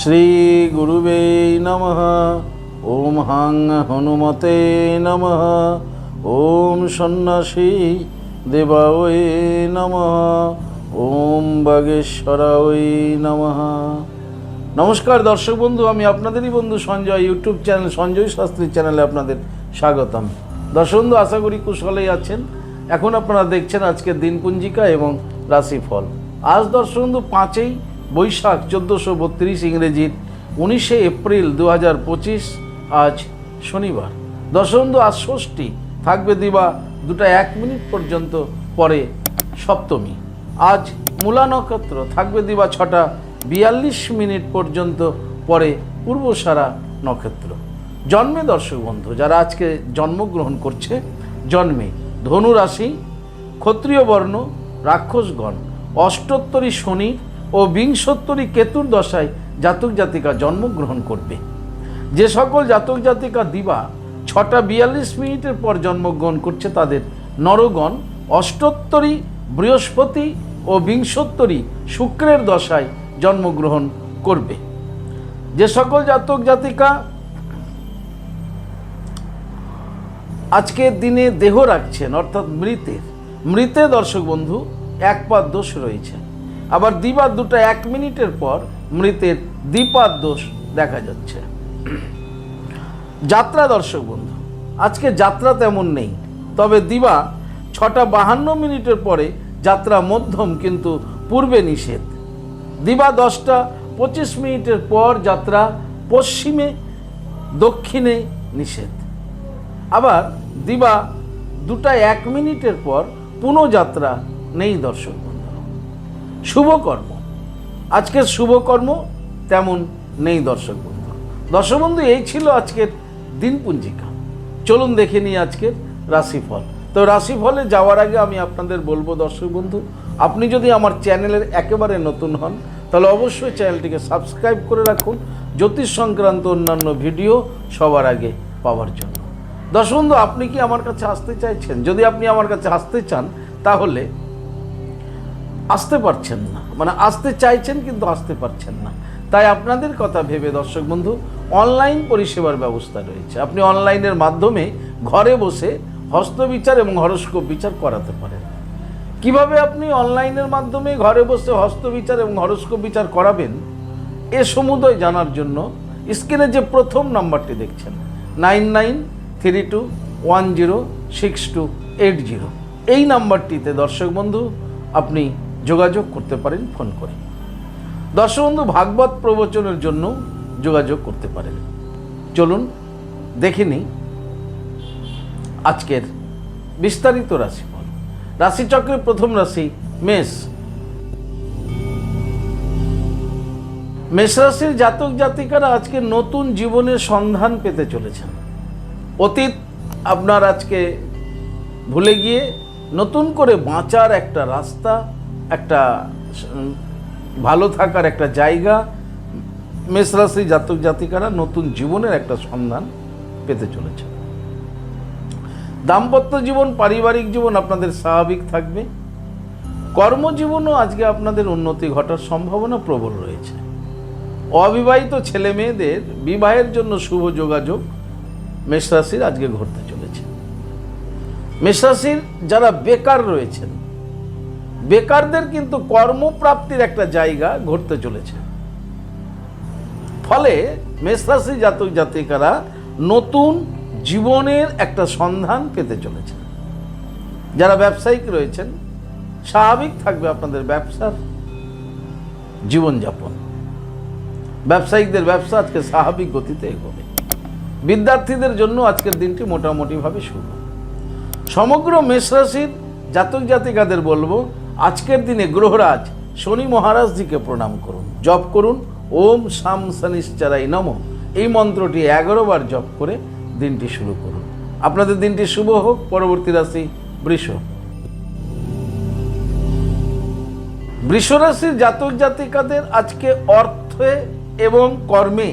শ্রীগুরুবে নমঃ ওম হাং হনুমতে নমঃ ওম সন্ন্যাসী দেবায় নমঃ ওম বাগেশ্বরায় নমঃ নমস্কার দর্শক বন্ধু, আমি আপনাদেরই বন্ধু সঞ্জয় ইউটিউব চ্যানেল সঞ্জয় শাস্ত্রী চ্যানেলে আপনাদের স্বাগতম। দর্শক বন্ধু, আশা করি কুশলেই আছেন। এখন আপনারা দেখছেন আজকের দিনপুঞ্জিকা এবং রাশিফল। আজ দর্শক বন্ধু, পাঁচই বৈশাখ চোদ্দোশো বত্রিশ ইংরেজির উনিশে এপ্রিল দু হাজার পঁচিশ, আজ শনিবার। দর্শক বন্ধু আজ ষষ্ঠী, থাকবে দিবা দুটা এক মিনিট পর্যন্ত পরে সপ্তমী। আজ মূলা নক্ষত্র, থাকবে দিবা ছটা বিয়াল্লিশ মিনিট পর্যন্ত পরে পূর্বসারা নক্ষত্র। জন্মে দর্শক বন্ধু, যারা আজকে জন্মগ্রহণ করছে, জন্মে ধনু রাশি ক্ষত্রিয় বর্ণ, রাক্ষসগণ, অষ্টোত্তরী শনি ও বিংশোত্তরী কেতুর দশায় জাতক জাতিকা জন্মগ্রহণ করবে। যে সকল জাতক জাতিকা দিবা ছটা বিয়াল্লিশ মিনিটের পর জন্মগ্রহণ করছে তাদের নরগণ অষ্টোত্তরী, বৃহস্পতি ও বিংশোত্তরী শুক্রের দশায় জন্মগ্রহণ করবে। যে সকল জাতক জাতিকা আজকের দিনে দেহ রাখছেন, অর্থাৎ মৃতের, মৃতে দর্শক বন্ধু, এক পাদ দোষ রয়েছে। আবার দিবার দুটো এক মিনিটের পর মৃতের দ্বিপাদ দোষ দেখা যাচ্ছে। যাত্রা দর্শক বন্ধু, আজকে যাত্রা তেমন নেই, তবে দিবা ছটা বাহান্ন মিনিটের পরে যাত্রা মধ্যম কিন্তু পূর্বে নিষেধ। দিবা দশটা পঁচিশ মিনিটের পর যাত্রা পশ্চিমে, দক্ষিণে নিষেধ। আবার দিবা দুটা এক মিনিটের পর পুনঃযাত্রা নেই দর্শক। শুভকর্ম। আজকের শুভকর্ম তেমন নেই দর্শক বন্ধু। দর্শক বন্ধু, এই ছিল আজকের দিনপুঞ্জিকা। চলুন দেখে নিই আজকের রাশিফল। তো রাশিফলে যাওয়ার আগে আমি আপনাদের বলব দর্শক বন্ধু, আপনি যদি আমার চ্যানেলের একেবারে নতুন হন, তাহলে অবশ্যই চ্যানেলটিকে সাবস্ক্রাইব করে রাখুন। জ্যোতিষ সংক্রান্ত অন্যান্য ভিডিও সবার আগে পাওয়ার জন্য। দর্শক বন্ধু, আপনি কি আমার কাছে আসতে চাইছেন? যদি আপনি আমার কাছে আসতে চান, তাহলে আসতে পারছেন না। মানে আসতে চাইছেন কিন্তু আসতে পারছেন না। তাই আপনাদের কথা ভেবে, দর্শক বন্ধু, অনলাইন পরিষেবার ব্যবস্থা রয়েছে। আপনি অনলাইনের মাধ্যমে ঘরে বসে হস্তবিচার এবং হরস্কোপ বিচার করাতে পারেন। কীভাবে আপনি অনলাইনের মাধ্যমে ঘরে বসে হস্তবিচার এবং হরস্কোপ বিচার করাবেন, এ সমুদয় জানার জন্য স্ক্রিনে যে প্রথম নাম্বারটি দেখছেন, nine nine three two one zero six two eight zero. এই নাম্বারটিতে, দর্শক বন্ধু, আপনি যোগাযোগ করতে পারেন, ফোন করে দর্শক বন্ধু ভাগবত প্রবচনের জন্য যোগাযোগ করতে পারেন। চলুন, দেখে নিই আজকের বিস্তারিত রাশিফল। রাশিচক্রের প্রথম রাশি মেষ। মেষ রাশির জাতক জাতিকারা আজকে নতুন জীবনের সন্ধান পেতে চলেছেন। অতীত আপনার আজকে ভুলে গিয়ে নতুন করে বাঁচার একটা রাস্তা একটা ভালো থাকার একটা জায়গা, মেষরাশি জাতক জাতিকারা নতুন জীবনের একটা সন্ধান পেতে চলেছে। দাম্পত্য জীবন, পারিবারিক জীবন আপনাদের স্বাভাবিক থাকবে। কর্মজীবনও আজকে আপনাদের উন্নতি ঘটার সম্ভাবনা প্রবল রয়েছে। অবিবাহিত ছেলে মেয়েদের বিবাহের জন্য শুভ যোগাযোগ মেষরাশির আজকে ঘটতে চলেছে। মেষরাশির যারা বেকার রয়েছেন বেকারদের কিন্তু কর্মপ্রাপ্তির একটা জায়গা ঘটতে চলেছে। ফলে মেষরাশি জাতক জাতিকারা নতুন জীবনের একটা সন্ধান পেতে চলেছে। যারা ব্যবসায়িক রয়েছেন, স্বাভাবিক থাকবে আপনাদের ব্যবসার জীবনযাপন। ব্যবসায়িকদের ব্যবসা আজকে স্বাভাবিক গতিতে এগোবে। বিদ্যার্থীদের জন্য আজকের দিনটি মোটামুটিভাবে শুভ। সমগ্র মেষরাশির জাতক জাতিকাদের বলব আজকের দিনে গ্রহরাজ শনি মহারাজজিকে প্রণাম করুন। জপ করুন। ওম শাম শনিশ্চারাই নম। এই মন্ত্রটি এগারো বার জপ করে দিনটি শুরু করুন। আপনাদের দিনটি শুভ হোক। পরবর্তী রাশি বৃষ। বৃষরাশির জাতক জাতিকাদের আজকে অর্থে এবং কর্মে,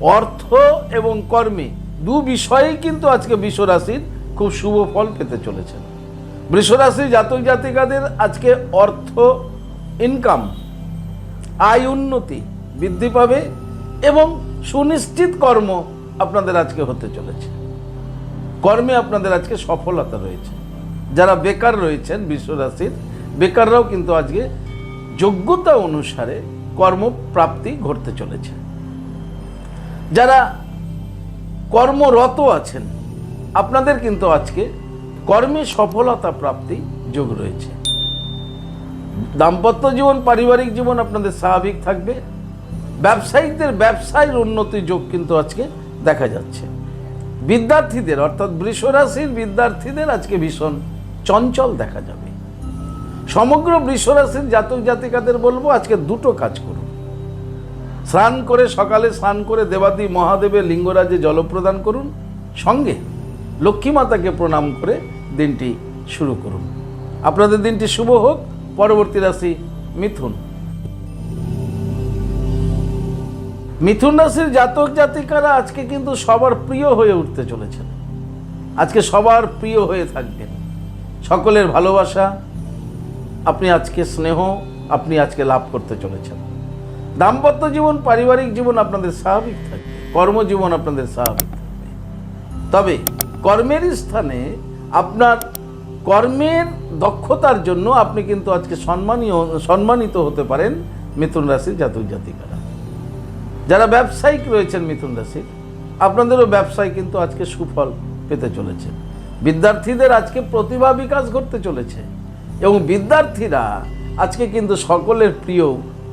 অর্থ এবং কর্মে দু বিষয়েই কিন্তু আজকে বৃষরাশির খুব শুভ ফল পেতে চলেছেন। বৃষরাশির জাতক জাতিকাদের আজকে অর্থ ইনকাম আয় উন্নতি বৃদ্ধি পাবে এবং সুনিশ্চিত কর্ম আপনাদের আজকে হতে চলেছে। কর্মে আপনাদের আজকে সফলতা রয়েছে। যারা বেকার রয়েছেন বিশ্বরাশির বেকাররাও কিন্তু আজকে যোগ্যতা অনুসারে কর্মপ্রাপ্তি ঘটতে চলেছে। যারা কর্মরত আছেন, আপনাদের কিন্তু আজকে কর্মে সফলতা প্রাপ্তি যোগ রয়েছে। দাম্পত্য জীবন, পারিবারিক জীবন আপনাদের স্বাভাবিক থাকবে। ব্যবসায়িকদের ব্যবসায়ের উন্নতি যোগ কিন্তু আজকে দেখা যাচ্ছে। বিদ্যার্থীদের, অর্থাৎ বৃষরাশির বিদ্যার্থীদের আজকে ভীষণ চঞ্চল দেখা যাবে। সমগ্র বৃষরাশির জাতক জাতিকাদের বলব, আজকে দুটো কাজ করুন। স্নান করে সকালে স্নান করে দেবাদি মহাদেবের লিঙ্গরাজে জলপ্রদান করুন। সঙ্গে লক্ষ্মী মাতাকে প্রণাম করে দিনটি শুরু করুন। আপনাদের দিনটি শুভ হোক। পরবর্তী রাশি মিথুন। মিথুন রাশির জাতক জাতিকারা আজকে কিন্তু সবার প্রিয় হয়ে উঠতে চলেছেন। আজকে সবার প্রিয় হয়ে থাকবেন। সকলের ভালোবাসা, আপনি আজকে স্নেহ, আপনি আজকে লাভ করতে চলেছেন। দাম্পত্য জীবন, পারিবারিক জীবন আপনাদের স্বাভাবিক থাকবে। কর্মজীবন আপনাদের স্বাভাবিক থাকবে। তবে কর্মের স্থানে আপনার কর্মের দক্ষতার জন্য আপনি কিন্তু আজকে সম্মানীয়, সম্মানিত হতে পারেন মিথুন রাশির জাতক জাতিকারা। যারা ব্যবসায়িক রয়েছেন মিথুন রাশির, আপনাদেরও ব্যবসায় কিন্তু আজকে সুফল পেতে চলেছে। বিদ্যার্থীদের আজকে প্রতিভা বিকাশ ঘটতে চলেছে এবং বিদ্যার্থীরা আজকে কিন্তু সকলের প্রিয়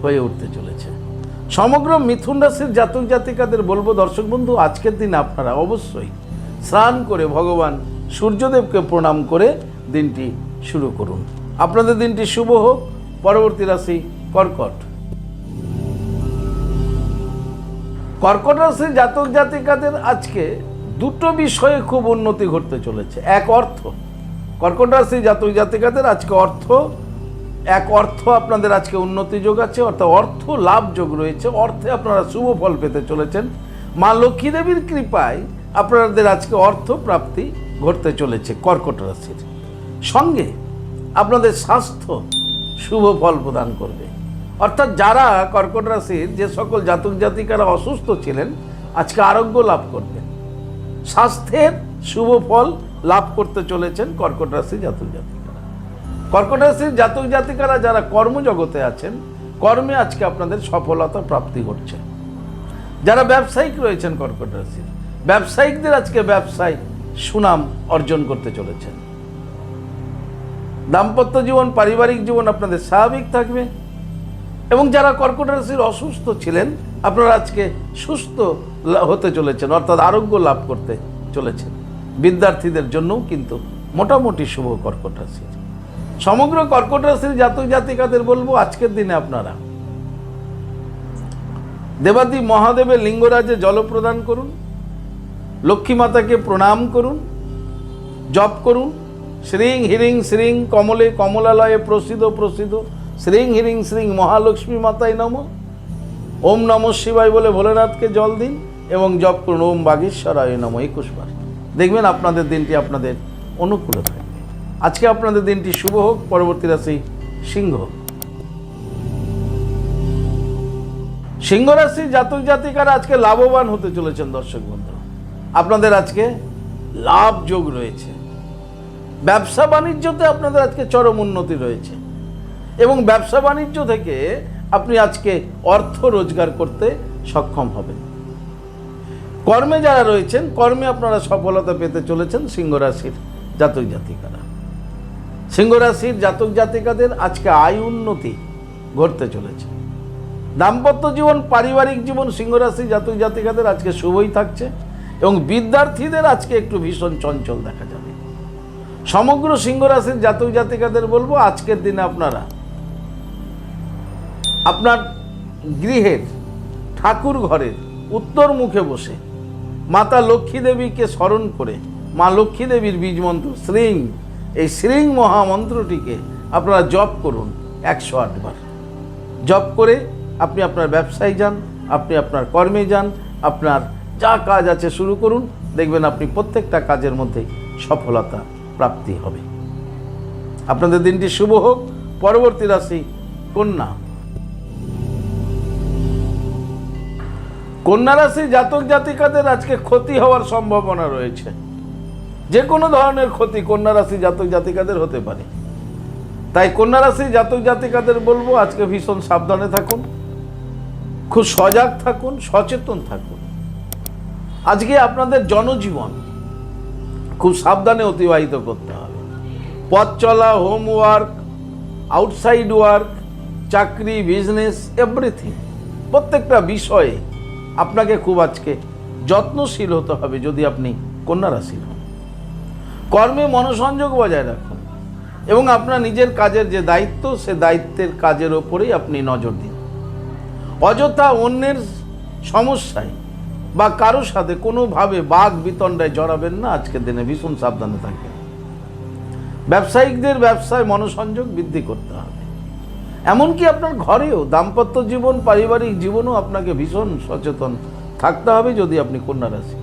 হয়ে উঠতে চলেছে। সমগ্র মিথুন রাশির জাতক জাতিকাদের বলব, দর্শক বন্ধু, আজকের দিন আপনারা অবশ্যই স্নান করে ভগবান সূর্যদেবকে প্রণাম করে দিনটি শুরু করুন। আপনাদের দিনটি শুভ হোক। পরবর্তী রাশি কর্কট। কর্কট রাশির জাতক জাতিকাদের আজকে দুটো বিষয়ে খুব উন্নতি ঘটতে চলেছে। এক অর্থ। কর্কট রাশির জাতক জাতিকাদের আজকে অর্থ। এক অর্থ আপনাদের আজকে উন্নতি যোগ আছে, অর্থাৎ অর্থ লাভ যোগ রয়েছে। অর্থে আপনারা শুভ ফল পেতে চলেছেন। মা লক্ষ্মী দেবীর কৃপায় আপনাদের আজকে অর্থ প্রাপ্তি ঘটতে চলেছে কর্কট রাশির। সঙ্গে আপনাদের স্বাস্থ্য শুভ ফল প্রদান করবে। অর্থাৎ যারা কর্কট রাশির, যে সকল জাতক জাতিকারা অসুস্থ ছিলেন, আজকে আরোগ্য লাভ করবেন। স্বাস্থ্যের শুভ ফল লাভ করতে চলেছেন কর্কট রাশি জাতক জাতিকারা। কর্কট রাশির জাতক জাতিকারা যারা কর্মজগতে আছেন, কর্মে আজকে আপনাদের সফলতা প্রাপ্তি ঘটছে। যারা ব্যবসায়িক রয়েছেন কর্কট রাশির, ব্যবসায়িকদের আজকে ব্যবসায় সুনাম অর্জন করতে চলেছেন। দাম্পত্য জীবন, পারিবারিক জীবন আপনাদের স্বাভাবিক থাকবে। এবং যারা কর্কট রাশির অসুস্থ ছিলেন, আপনারা আজকে সুস্থ হতে চলেছেন, অর্থাৎ আরোগ্য লাভ করতে চলেছেন। বিদ্যার্থীদের জন্যও কিন্তু মোটামুটি শুভ কর্কট রাশির সমগ্র কর্কট রাশির জাতক জাতিকাদের বলব, আজকের দিনে আপনারা দেবাদি মহাদেবের লিঙ্গরাজে জল প্রদান করুন লক্ষ্মী মাতাকে প্রণাম করুন, জপ করুন, শ্রীং হিরিং শ্রীং কমলে কমলালয়ে প্রসিদ্ধ প্রসিদ্ধ, শ্রীং হিরিং শ্রীং মহালক্ষ্মী মাতায় নম। ওম নম শিবায় বলে ভোলেনাথকে জল দিন এবং জপ করুন, ওম বাগেশ্বরায় নম। একুশ বার দেখবেন আপনাদের দিনটি আপনাদের অনুকূলে থাকবে। আজকে আপনাদের দিনটি শুভ হোক, পরবর্তী রাশি সিংহ সিংহ রাশির জাতক জাতিকারা আজকে লাভবান হতে চলেছেন দর্শক বন্ধু আপনাদের আজকে লাভ যোগ রয়েছে। ব্যবসা বাণিজ্যতে আপনাদের আজকে চরম উন্নতি রয়েছে। এবং ব্যবসা বাণিজ্য থেকে আপনি আজকে অর্থ রোজগার করতে সক্ষম হবেন। কর্মে যারা রয়েছেন, কর্মে আপনারা সফলতা পেতে চলেছেন সিংহ রাশির জাতক জাতিকারা। সিংহ রাশির জাতক জাতিকাদের আজকে আয় উন্নতি ঘটতে চলেছে। দাম্পত্য জীবন, পারিবারিক জীবন সিংহ রাশি জাতক জাতিকাদের আজকে শুভই থাকছে। এবং বিদ্যার্থীদের আজকে একটু ভীষণ চঞ্চল দেখা যাবে। সমগ্র সিংহ রাশির জাতক জাতিকাদের বলব, আজকের দিনে আপনারা, আপনার গৃহের, ঠাকুর ঘরের, উত্তর মুখে বসে, মাতা লক্ষ্মী দেবীকে স্মরণ করে, মা লক্ষ্মী দেবীর বীজ মন্ত্র শ্রীং, এই শ্রীং মহামন্ত্রটিকে আপনারা জপ করুন একশো আটবার জপ করে আপনি আপনার ব্যবসায় যান, আপনি আপনার কর্মে যান, আপনার যা কাজ আছে শুরু করুন, দেখবেন আপনি প্রত্যেকটা কাজের মধ্যে সফলতা প্রাপ্তি হবে। আপনাদের দিনটি শুভ হোক, পরবর্তী রাশি কন্যা। কন্যা রাশি জাতক জাতিকাদের আজকে ক্ষতি হওয়ার সম্ভাবনা রয়েছে। যে কোনো ধরনের ক্ষতি কন্যা রাশি জাতক জাতিকাদের হতে পারে। তাই কন্যা রাশি জাতক জাতিকাদের বলব, আজকে ভীষণ সাবধানে থাকুন। খুব সজাগ থাকুন, সচেতন থাকুন। আজকে আপনাদের জনজীবন খুব সাবধানে অতিবাহিত করতে হবে। পথ চলা হোমওয়ার্ক আউটসাইড ওয়ার্ক চাকরি বিজনেস এভরিথিং প্রত্যেকটা বিষয়ে আপনাকে খুব আজকে যত্নশীল হতে হবে যদি আপনি কন্যা রাশির হন। কর্মে মনোসংযোগ বজায় রাখুন এবং আপনার নিজের কাজের যে দায়িত্ব, সে দায়িত্বের কাজের ওপরেই আপনি নজর দিন। অযথা অন্যের সমস্যায় বা কারোর সাথে কোনোভাবে বাঘ বিতণ্ডায় জড়াবেন না আজকের দিনে ভীষণ সাবধানে থাকবেন। ব্যবসায়িকদের ব্যবসায় মনোসংযোগ বৃদ্ধি করতে হবে। এমনকি আপনার ঘরেও দাম্পত্য জীবন, পারিবারিক জীবনও আপনাকে ভীষণ সচেতন থাকতে হবে যদি আপনি কন্যা রাশি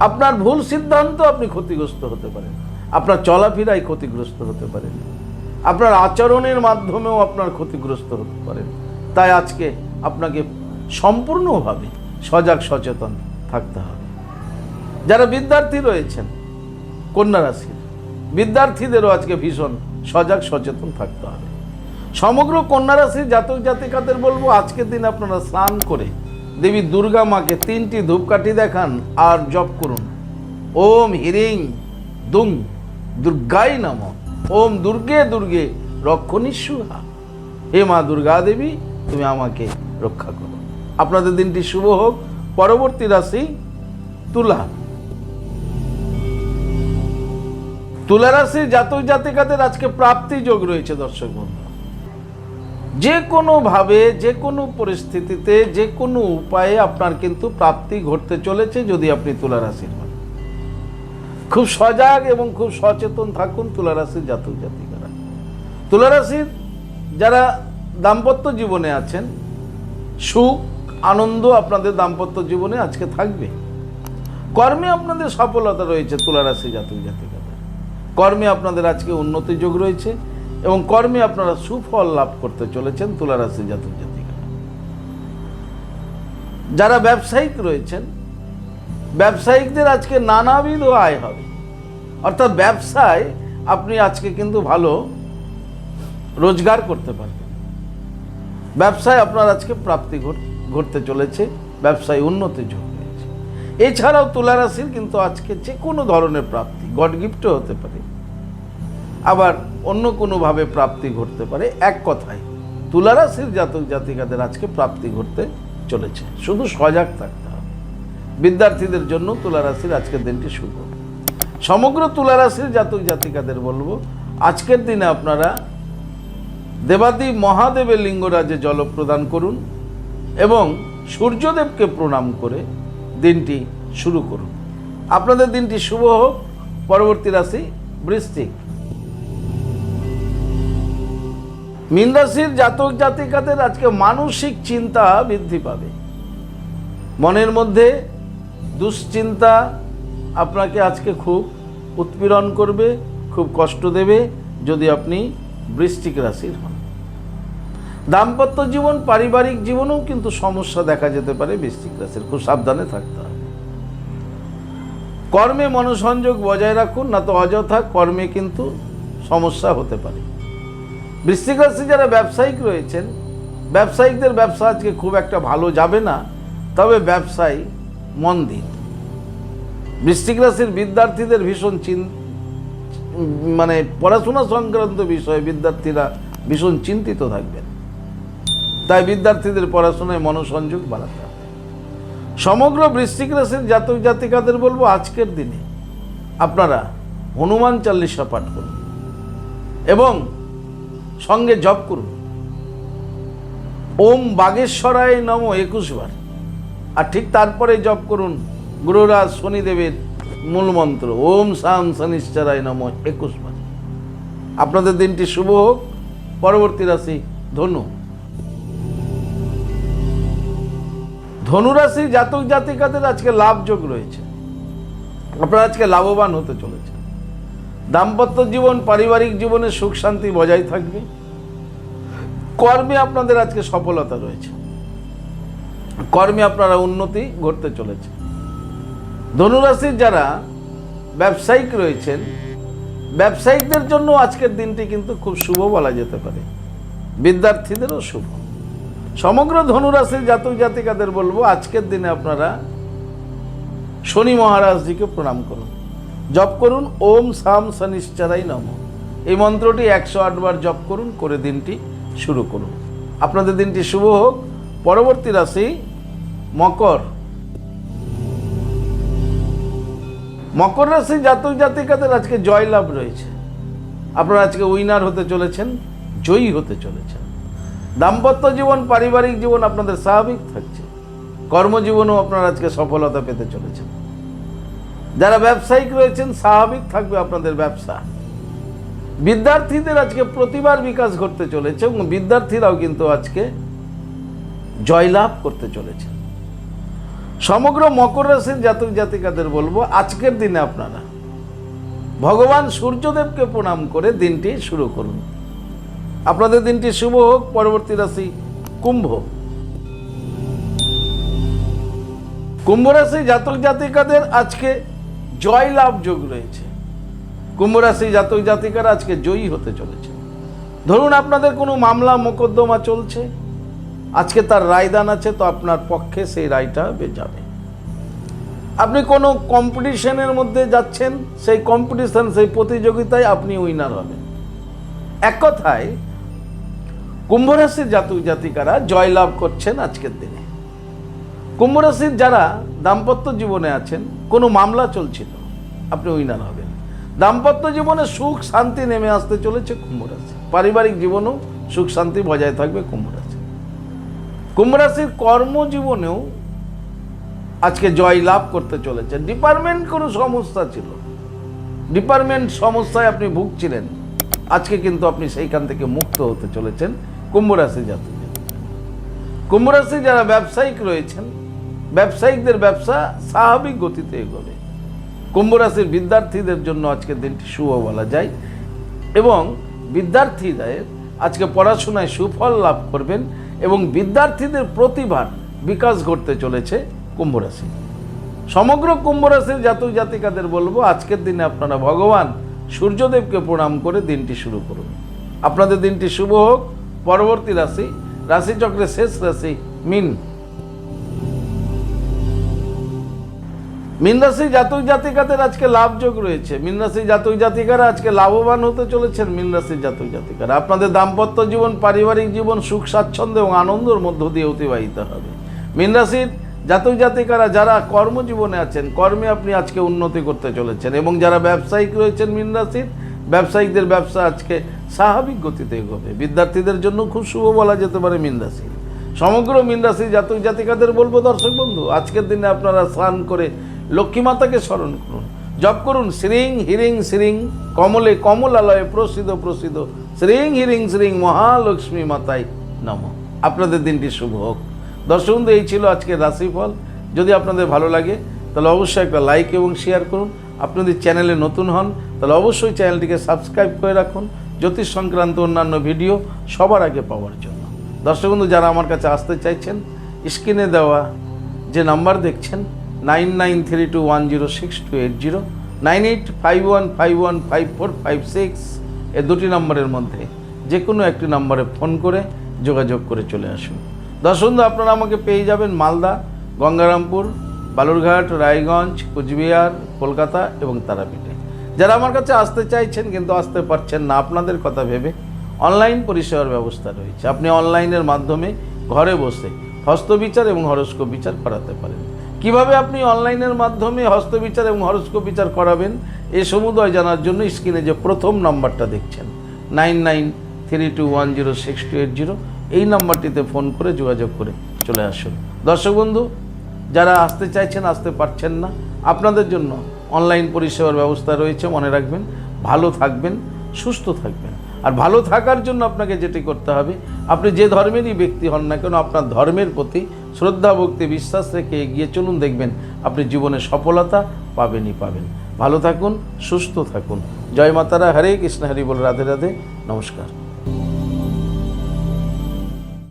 আপনার ভুল সিদ্ধান্ত আপনি ক্ষতিগ্রস্ত হতে পারেন। আপনার চলাফেরায় ক্ষতিগ্রস্ত হতে পারেন। আপনার আচরণের মাধ্যমেও আপনার ক্ষতিগ্রস্ত হতে পারেন। তাই আজকে আপনাকে সম্পূর্ণভাবে সজাগ, সচেতন থাকতে হবে। যারা বিদ্যার্থী রয়েছেন, কন্যা রাশির বিদ্যার্থীদেরও আজকে ভীষণ সজাগ, সচেতন থাকতে হবে। সমগ্র কন্যা রাশির জাতক জাতিকাদের বলব আজকের দিন আপনারা স্নান করে দেবী দুর্গা মাকে তিনটি ধূপকাঠি দেখান আর জপ করুন। ওম হিরিং দুং দুর্গাই নাম। ওম দুর্গে দুর্গে রক্ষণী সুহা হে মা দুর্গা দেবী, তুমি আমাকে রক্ষা করো। আপনাদের দিনটি শুভ হোক। পরবর্তী রাশি তুলা। তুলা রাশির জাতক জাতিকাদের আজকে প্রাপ্তি যোগ রয়েছে দর্শক বন্ধু। যে কোনোভাবে যে কোনো পরিস্থিতিতে, যে কোনো উপায়ে আপনার কিন্তু প্রাপ্তি ঘটতে চলেছে যদি আপনি তুলা রাশির হন। খুব সজাগ এবং খুব সচেতন থাকুন তুলা রাশির জাতক জাতিকারা। তুলা রাশির যারা দাম্পত্য জীবনে আছেন, সুখ আনন্দ আপনাদের দাম্পত্য জীবনে আজকে থাকবে। কর্মে আপনাদের সফলতা রয়েছে তুলারাশি জাতক জাতিকাদের। কর্মে আপনাদের আজকে উন্নতি যোগ রয়েছে এবং কর্মে আপনারা সুফল লাভ করতে চলেছেন তুলারাশি জাতক জাতিকা যারা ব্যবসায়িক রয়েছেন, ব্যবসায়িকদের আজকে নানাবিধ আয় হবে। অর্থাৎ ব্যবসায় আপনি আজকে কিন্তু ভালো রোজগার করতে পারবেন। ব্যবসায় আপনার আজকে প্রাপ্তি ঘট- ঘটতে চলেছে, ব্যবসায় উন্নতি যোগ রয়েছে এছাড়াও তুলা রাশির কিন্তু আজকে যে কোনো ধরনের প্রাপ্তি, গড গিফটও হতে পারে। আবার অন্য কোনোভাবে প্রাপ্তি ঘটতে পারে, এক কথায় তুলা রাশির জাতক জাতিকাদের আজকে প্রাপ্তি ঘটতে চলেছে। শুধু সজাগ থাকতে হবে। বিদ্যার্থীদের জন্য তুলা রাশির আজকের দিনটি শুভ। সমগ্র তুলা রাশির জাতক জাতিকাদের বলব, আজকের দিনে আপনারা দেবাদি মহাদেবের লিঙ্গরাজে জল প্রদান করুন এবং সূর্যদেবকে প্রণাম করে দিনটি শুরু করুন। আপনাদের দিনটি শুভ হোক। পরবর্তী রাশি বৃশ্চিক। মীন রাশির জাতক জাতিকাদের আজকে মানসিক চিন্তা বৃদ্ধি পাবে। মনের মধ্যে দুশ্চিন্তা আপনাকে আজকে খুব উৎপীড়ন করবে, খুব কষ্ট দেবে যদি আপনি বৃষ্টিক রাশির হন। দাম্পত্য জীবন, পারিবারিক জীবনেও কিন্তু সমস্যা দেখা যেতে পারে বৃশ্চিক রাশির। খুব সাবধানে থাকতে হবে। কর্মে মনোসংযোগ বজায় রাখুন, না তো অযথা কর্মে কিন্তু সমস্যা হতে পারে। বৃশ্চিক রাশি যারা ব্যবসায়িক রয়েছেন, ব্যবসায়িকদের ব্যবসা আজকে খুব একটা ভালো যাবে না, তবে ব্যবসায় মন দিন। বৃশ্চিক রাশির বিদ্যার্থীদের ভীষণ চিন মানে পড়াশোনা সংক্রান্ত বিষয়ে বিদ্যার্থীরা ভীষণ চিন্তিত থাকবেন। তাই বিদ্যার্থীদের পড়াশোনায় মনোসংযোগ বাড়াতে হবে। সমগ্র বৃশ্চিক রাশির জাতক জাতিকাদের বলব, আজকের দিনে আপনারা হনুমান চাল্লিশা পাঠ করুন এবং সঙ্গে জপ করুন। ওম বাগেশ্বরায় নম একুশ বার। আর ঠিক তারপরে জপ করুন গুরুরাজ শনিদেবের মূল মন্ত্র, ওম শাম শনিশ্চরায় নম একুশ বার। আপনাদের দিনটি শুভ হোক, পরবর্তী রাশি ধনু ধনুরাশি জাতক জাতিকাদের আজকে লাভযোগ রয়েছে। আপনারা আজকে লাভবান হতে চলেছে দাম্পত্য জীবন, পারিবারিক জীবনে সুখ, শান্তি বজায় থাকবে। কর্মে আপনাদের আজকে সফলতা রয়েছে। কর্মে আপনারা উন্নতি ঘটতে চলেছে ধনুরাশির যারা ব্যবসায়িক রয়েছেন, ব্যবসায়িকদের জন্য আজকের দিনটি কিন্তু খুব শুভ বলা যেতে পারে। বিদ্যার্থীদেরও শুভ। সমগ্র ধনুরাশির জাতক জাতিকাদের বলব, আজকের দিনে আপনারা শনি মহারাজজিকে প্রণাম করুন। জপ করুন, ওম সাম শনিশ্চারাই নম। এই মন্ত্রটি একশো আটবার জপ করুন, করে দিনটি শুরু করুন। আপনাদের দিনটি শুভ হোক। পরবর্তী রাশি মকর। মকর রাশি জাতক জাতিকাদের আজকে জয়লাভ রয়েছে। আপনারা আজকে উইনার হতে চলেছেন, জয়ী হতে চলেছেন। দাম্পত্য জীবন, পারিবারিক জীবন আপনাদের স্বাভাবিক থাকছে। কর্মজীবনেও আপনারা আজকে সফলতা পেতে চলেছেন। যারা ব্যবসায়িক রয়েছেন, স্বাভাবিক থাকবে আপনাদের ব্যবসা। বিদ্যার্থীদের আজকে প্রতিবার বিকাশ ঘটতে চলেছে এবং বিদ্যার্থীরাও কিন্তু আজকে জয়লাভ করতে চলেছে সমগ্র মকর রাশির জাতক জাতিকাদের বলব, আজকের দিনে আপনারা ভগবান সূর্যদেবকে প্রণাম করে দিনটি শুরু করুন। আপনাদের দিনটি শুভ হোক, পরবর্তী রাশি কুম্ভ। কুম্ভ রাশি জাতক জাতিকাদের আজকে জয় লাভ যোগ রয়েছে। কুম্ভ রাশি জাতক জাতিকারা আজকে জয়ী হতে চলেছে। ধরুন আপনাদের কোনো মামলা, মোকদ্দমা চলছে। আজকে তার রায়দান আছে, তো আপনার পক্ষে সেই রায়টা যাবে। আপনি কোনো কম্পিটিশনের মধ্যে যাচ্ছেন, সেই কম্পিটিশন, সেই প্রতিযোগিতায় আপনি উইনার হবেন। এক কথায় কুম্ভ রাশির জাতক জাতিকারা জয়লাভ করছেন আজকের দিনে। কুম্ভ রাশির যারা দাম্পত্য জীবনে আছেন, কোনো মামলা চলছিল, আপনি উইনার হবেন। দাম্পত্য জীবনে সুখ, শান্তি নেমে আসতে চলেছে কুম্ভ রাশি পারিবারিক জীবনেও সুখ, শান্তি বজায় থাকবে কুম্ভ রাশি কুম্ভ রাশির কর্মজীবনেও আজকে জয় লাভ করতে চলেছে। ডিপার্টমেন্ট কোনো সমস্যা ছিল। ডিপার্টমেন্ট সমস্যায় আপনি ভুগছিলেন। আজকে কিন্তু আপনি সেইখান থেকে মুক্ত হতে চলেছেন। কুম্ভ রাশি জাতক। কুম্ভ রাশি যারা ব্যবসায়িক রয়েছেন, ব্যবসায়িকদের ব্যবসা স্বাভাবিক গতিতে এগোবে। কুম্ভ রাশির বিদ্যার্থীদের জন্য আজকের দিনটি শুভ বলা যায় এবং বিদ্যার্থীদের আজকে পড়াশোনায় সুফল লাভ করবেন এবং বিদ্যার্থীদের প্রতিভার বিকাশ ঘটতে চলেছে কুম্ভ রাশি সমগ্র কুম্ভ রাশির জাতক জাতিকাদের বলব, আজকের দিনে আপনারা ভগবান সূর্যদেবকে প্রণাম করে দিনটি শুরু করুন। আপনাদের দিনটি শুভ হোক। পরবর্তী রাশি, রাশিচক্রের শেষ রাশি, মিন। মিন রাশি জাতক জাতিকাদের আজকে লাভযোগ রয়েছে। মিন রাশি জাতক জাতিকারা আজকে লাভবান হতে চলেছেন, মিন রাশির জাতক জাতিকারা। আপনাদের দাম্পত্য জীবন, পারিবারিক জীবন, সুখ, স্বাচ্ছন্দ্য এবং আনন্দের মধ্য দিয়ে অতিবাহিত হবে। মিন রাশির জাতক জাতিকারা যারা কর্মজীবনে আছেন, কর্মে আপনি আজকে উন্নতি করতে চলেছেন এবং যারা ব্যবসায়িক রয়েছেন মিন রাশির ব্যবসায়িকদের ব্যবসা আজকে স্বাভাবিক গতিতে এগোবে বিদ্যার্থীদের জন্য খুব শুভ বলা যেতে পারে মিন রাশি সমগ্র মিন রাশি জাতক জাতিকাদের বলব, দর্শক বন্ধু, আজকের দিনে আপনারা স্নান করে লক্ষ্মী মাতাকে স্মরণ করুন। জপ করুন, শ্রীং হিরিং শ্রীং কমলে কমলালয়ে প্রসিদ্ধ প্রসিদ্ধ শ্রীং হিরিং শ্রীং মহালক্ষ্মী মাতাই নম। আপনাদের দিনটি শুভ হোক। দর্শক বন্ধু, এই ছিল আজকের রাশিফল। যদি আপনাদের ভালো লাগে, তাহলে অবশ্যই একটা লাইক এবং শেয়ার করুন। আপনাদের চ্যানেলে নতুন হন, তাহলে অবশ্যই চ্যানেলটিকে সাবস্ক্রাইব করে রাখুন। জ্যোতিষ সংক্রান্ত অন্যান্য ভিডিও সবার আগে পাওয়ার জন্য। দর্শক বন্ধু, যারা আমার কাছে আসতে চাইছেন, স্ক্রিনে দেওয়া যে নাম্বার দেখছেন, nine nine three two one zero six two eight zero, nine eight five one five one five four five six এ দুটি নম্বরের মধ্যে যে কোনো একটি নম্বরে ফোন করে যোগাযোগ করে চলে আসুন। দর্শক বন্ধু, আপনারা আমাকে পেয়ে যাবেন মালদা, গঙ্গারামপুর বালুরঘাট, রায়গঞ্জ, কুচবিহার, কলকাতা এবং তারাপীঠে। যারা আমার কাছে আসতে চাইছেন কিন্তু আসতে পারছেন না, আপনাদের কথা ভেবে অনলাইন পরিষেবার ব্যবস্থা রয়েছে। আপনি অনলাইনের মাধ্যমে ঘরে বসে হস্তবিচার এবং হরস্কোপ বিচার করাতে পারেন। কীভাবে আপনি অনলাইনের মাধ্যমে হস্তবিচার এবং হরস্কোপ বিচার করাবেন, এ সমুদয় জানার জন্য স্ক্রিনে যে প্রথম নাম্বারটা দেখছেন, nine nine three two one zero six two eight zero, এই নাম্বারটিতে ফোন করে যোগাযোগ করে চলে আসুন। দর্শক বন্ধু যারা আসতে চাইছেন, আসতে পারছেন না, আপনাদের জন্য অনলাইন পরিষেবার ব্যবস্থা রয়েছে, মনে রাখবেন। ভালো থাকবেন, সুস্থ থাকবেন। আর ভালো থাকার জন্য আপনাকে যেটি করতে হবে, আপনি যে ধর্মেরই ব্যক্তি হন না কেন, আপনার ধর্মের প্রতি শ্রদ্ধা, ভক্তি, বিশ্বাস রেখে এগিয়ে চলুন, দেখবেন আপনি জীবনে সফলতা পাবেনই পাবেন। ভালো থাকুন, সুস্থ থাকুন। জয় মাতারা, হরে কৃষ্ণ, হরি বল, রাধে রাধে। নমস্কার।